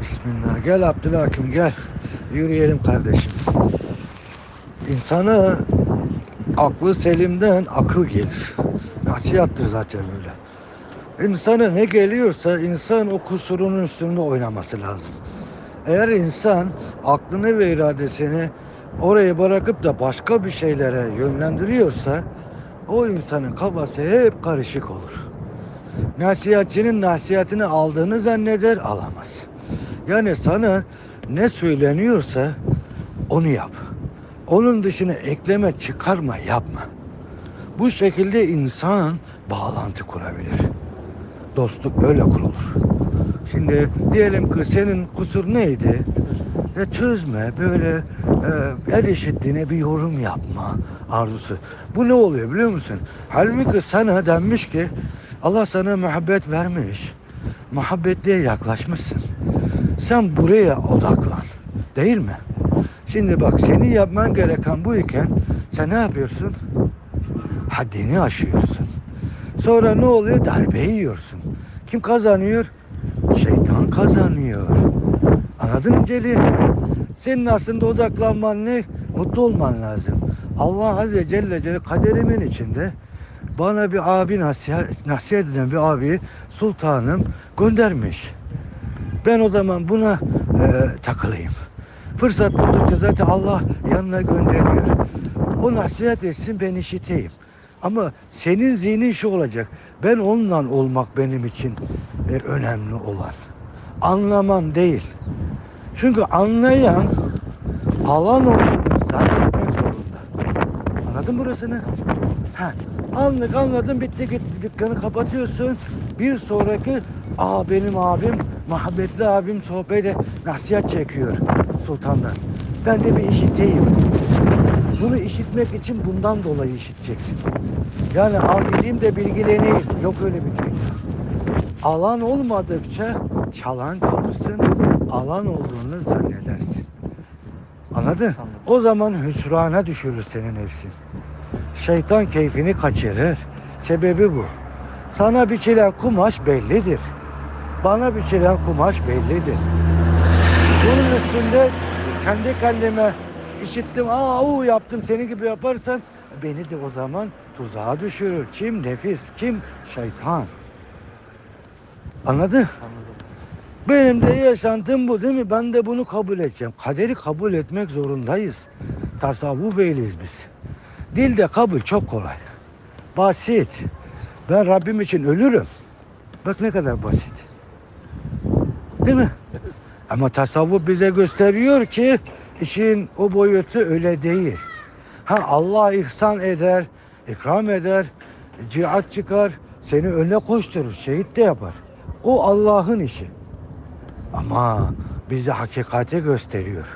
Bismillah. Gel Abdülhakim gel. Yürüyelim kardeşim. İnsana aklı selimden akıl gelir. Nasihattır zaten böyle. İnsana ne geliyorsa insan o kusurunun üstünde oynaması lazım. Eğer insan aklını ve iradesini oraya bırakıp da başka bir şeylere yönlendiriyorsa o insanın kafası hep karışık olur. Nasihatçinin nasihatini aldığını zanneder alamaz. Yani sana ne söyleniyorsa onu yap. Onun dışına ekleme çıkarma yapma. Bu şekilde insan bağlantı kurabilir. Dostluk böyle kurulur. Şimdi diyelim ki senin kusur neydi? E çözme böyle e, her işittiğine bir yorum yapma arzusu. Bu ne oluyor biliyor musun? Halbuki sana denmiş ki Allah sana muhabbet vermiş. Muhabbetliğe yaklaşmışsın. Sen buraya odaklan. Değil mi? Şimdi bak senin yapman gereken bu iken sen ne yapıyorsun? Haddini aşıyorsun. Sonra ne oluyor? Darbe yiyorsun. Kim kazanıyor? Şeytan kazanıyor. Anladın mı? Senin aslında odaklanman ne? Mutlu olman lazım. Allah Azze Celle Celle kaderimin içinde bana bir abi nasihat, nasihat eden bir abi sultanım göndermiş. Ben o zaman buna e, takılayım. Fırsat buldukça zaten Allah yanına gönderiyor. O nasihat etsin ben işiteyim. Ama senin zihnin şu olacak. Ben onunla olmak benim için e, önemli olan. Anlamam değil. Çünkü anlayan alan olduğunu zannetmek zorunda. Anladın burasını? Ha, anlık anladın bitti gitti dükkanı kapatıyorsun. Bir sonraki aa benim abim muhabbetli abim sohbete nasihat çekiyor sultandan. Ben de bir işiteyim. Bunu işitmek için bundan dolayı işiteceksin. Yani al gideyim de bilgileneyim. Yok öyle bir şey. Alan olmadıkça çalan kalırsın. Alan olduğunu zannedersin. Anladın? O zaman hüsrana düşürür senin nefsin. Şeytan keyfini kaçırır. Sebebi bu. Sana biçilen kumaş bellidir. Bana biçilen kumaş bellidir. Bunun üstünde kendi kendime işittim, aa u yaptım seni gibi yaparsan beni de o zaman tuzağa düşürür. Kim nefis, kim şeytan. Anladın? Anladım. Benim de yaşantım bu değil mi? Ben de bunu kabul edeceğim. Kaderi kabul etmek zorundayız. Tasavvuf ehliyiz biz. Dilde kabul çok kolay. Basit. Ben Rabbim için ölürüm. Bak ne kadar basit. Değil mi? Ama tasavvuf bize gösteriyor ki işin o boyutu öyle değil. Ha Allah ihsan eder, ikram eder, cihat çıkar, seni önüne koşturur, şehit de yapar. O Allah'ın işi. Ama bize hakikate gösteriyor.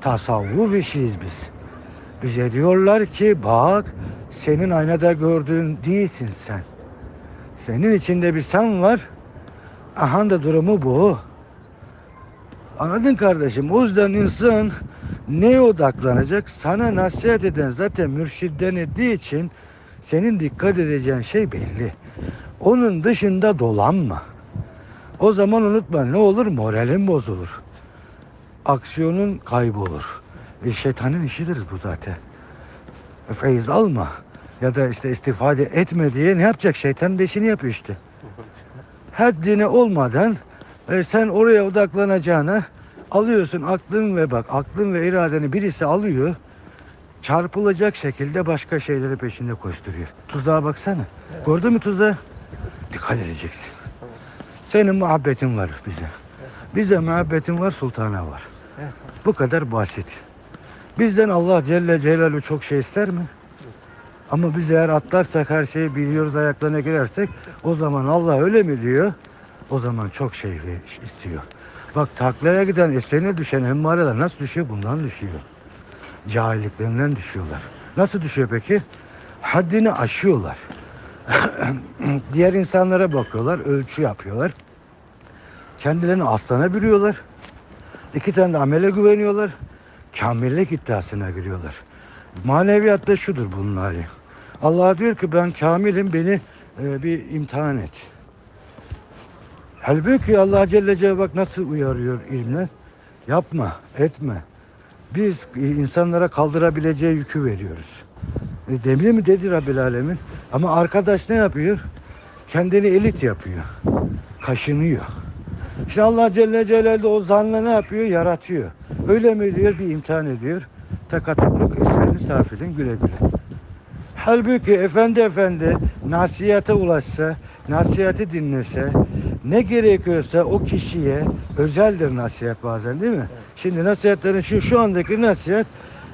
Tasavvuf işiyiz biz. Bize diyorlar ki bak senin aynada gördüğün değilsin sen. Senin içinde bir sen var. Aha da durumu bu. Anladın kardeşim? O yüzden insan neye odaklanacak? Sana nasihat eden zaten mürşidden ettiği için senin dikkat edeceğin şey belli. Onun dışında dolanma. O zaman unutma ne olur? Moralin bozulur. Aksiyonun kaybolur. E şeytanın işidir bu zaten. E, feyiz alma. Ya da işte istifade etme diye ne yapacak? Şeytanın da işini yapıyor işte. Haddine olmadan e, sen oraya odaklanacağına alıyorsun aklın ve bak aklın ve iradeni birisi alıyor çarpılacak şekilde başka şeyleri peşinde koşturuyor. Tuzağa baksana. Gördün mü tuzağı? Dikkat edeceksin. Senin muhabbetin var bize. Bize muhabbetin var, sultana var. Evet. Bu kadar basit. Bizden Allah Celle Celaluhu çok şey ister mi? Ama biz eğer atlarsak her şeyi biliyoruz ayaklarına girersek o zaman Allah öyle mi diyor? O zaman çok şey istiyor. Bak taklaya giden esene düşen emmareler nasıl düşüyor? Bundan düşüyor. Cahilliklerinden düşüyorlar. Nasıl düşüyor peki? Haddini aşıyorlar. Diğer insanlara bakıyorlar, ölçü yapıyorlar. Kendilerini aslana bürüyorlar. İki tane de amele güveniyorlar. Kamillik iddiasına giriyorlar. Maneviyatta şudur bunun hali. Allah diyor ki ben kamilim beni e, bir imtihan et. Halbuki Allah Celle Celaluhu bak nasıl uyarıyor ilmler. Yapma, etme. Biz insanlara kaldırabileceği yükü veriyoruz. E, demli mi dedi Rabbil Alemin. Ama arkadaş ne yapıyor? Kendini elit yapıyor. Kaşınıyor. İşte Allah Celle Celaluhu o zanla ne yapıyor? Yaratıyor. Öyle mi diyor? Bir imtihan ediyor. Tekatluk esmerini safilin güle güle. Halbuki efendi efendi nasihate ulaşsa, nasihati dinlese, ne gerekiyorsa o kişiye özeldir nasihat bazen değil mi? Şimdi nasihatlerin şu şu andaki nasihat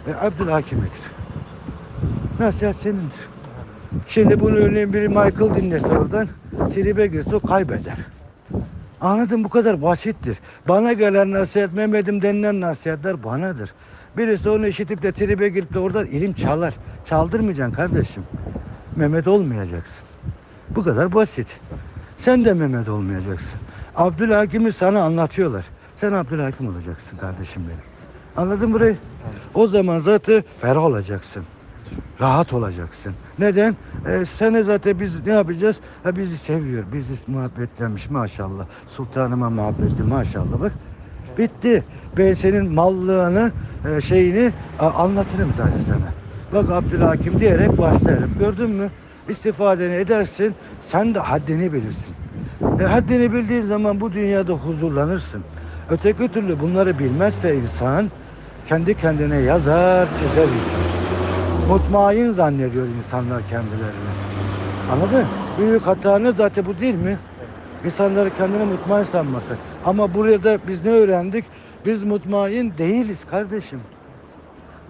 e, Abdülhakim'edir. Nasihat senindir. Şimdi bunu örneğin biri Michael dinlese oradan tribe girse o kaybeder. Anladın bu kadar basittir. Bana gelen nasihat Mehmet'im denilen nasihatler banadır. Birisi onu işitip de tribe girip de oradan ilim çalar. Çaldırmayacaksın kardeşim. Mehmet olmayacaksın. Bu kadar basit. Sen de Mehmet olmayacaksın. Abdülhakim'i sana anlatıyorlar. Sen Abdülhakim olacaksın kardeşim benim. Anladın burayı? O zaman zaten ferah olacaksın. Rahat olacaksın. Neden? Ee, seni zaten biz ne yapacağız? Ha bizi seviyor. Bizi muhabbetlemiş maşallah. Sultanıma muhabbetli maşallah bak. Bitti. Ben senin mallığını, e, şeyini a, anlatırım zaten sana. Bak Abdülhakim diyerek başlarım. Gördün mü? İstifadeni edersin. Sen de haddini bilirsin. E, haddini bildiğin zaman bu dünyada huzurlanırsın. Öteki türlü bunları bilmezse insan kendi kendine yazar, çizer insan. Mutmain zannediyor insanlar kendilerini. Anladın? Büyük hatanı zaten bu değil mi? İnsanları kendine mutmain sanması. Ama buraya da biz ne öğrendik? Biz mutmain değiliz kardeşim.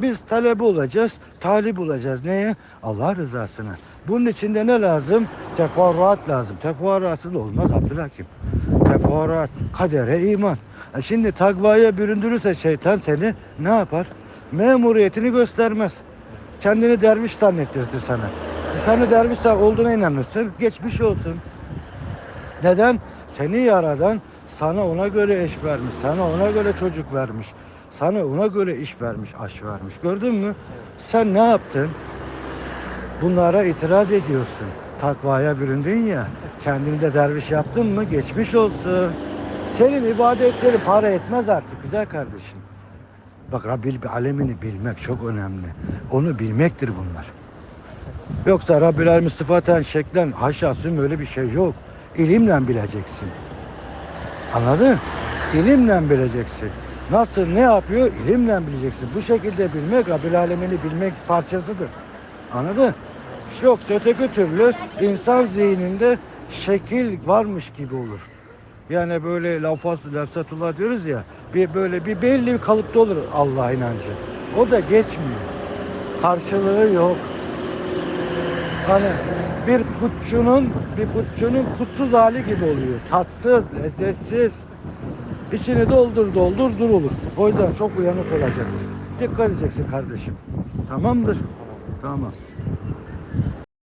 Biz talebe olacağız, talip olacağız. Neye? Allah rızasına. Bunun içinde ne lazım? Teferruat lazım. Teferruatsız olmaz Abdülhakim. Teferruat, kadere iman. E şimdi takvaya büründürürse şeytan seni ne yapar? Memuriyetini göstermez. Kendini derviş zannettirdi sana. E sen de derviş olduğuna inanırsın. Geçmiş olsun. Neden? Seni yaradan sana ona göre eş vermiş, sana ona göre çocuk vermiş, sana ona göre iş vermiş, aş vermiş. Gördün mü? Sen ne yaptın? Bunlara itiraz ediyorsun. Takvaya büründün ya, kendini de derviş yaptın mı? Geçmiş olsun. Senin ibadetleri para etmez artık güzel kardeşim. Bak Rabbil alemini bilmek çok önemli. Onu bilmektir bunlar. Yoksa Rabbil alemin sıfaten, şeklen, haşa, süm öyle bir şey yok. İlimle bileceksin. Anladın? İlimle bileceksin. Nasıl ne yapıyor? İlimle bileceksin. Bu şekilde bilmek Rabbil alemini bilmek parçasıdır. Anladın? Yoksa öteki türlü insan zihninde şekil varmış gibi olur. Yani böyle lafaz, lafzatullah diyoruz ya. Bir böyle bir belli bir kalıpta olur Allah inancı. O da geçmiyor. Karşılığı yok. Hani bir kutçunun bir kutçunun kutsuz hali gibi oluyor. Tatsız, lezzetsiz. İçini doldur doldur dur olur. O yüzden çok uyanık olacaksın. Dikkat edeceksin kardeşim. Tamamdır. Tamam.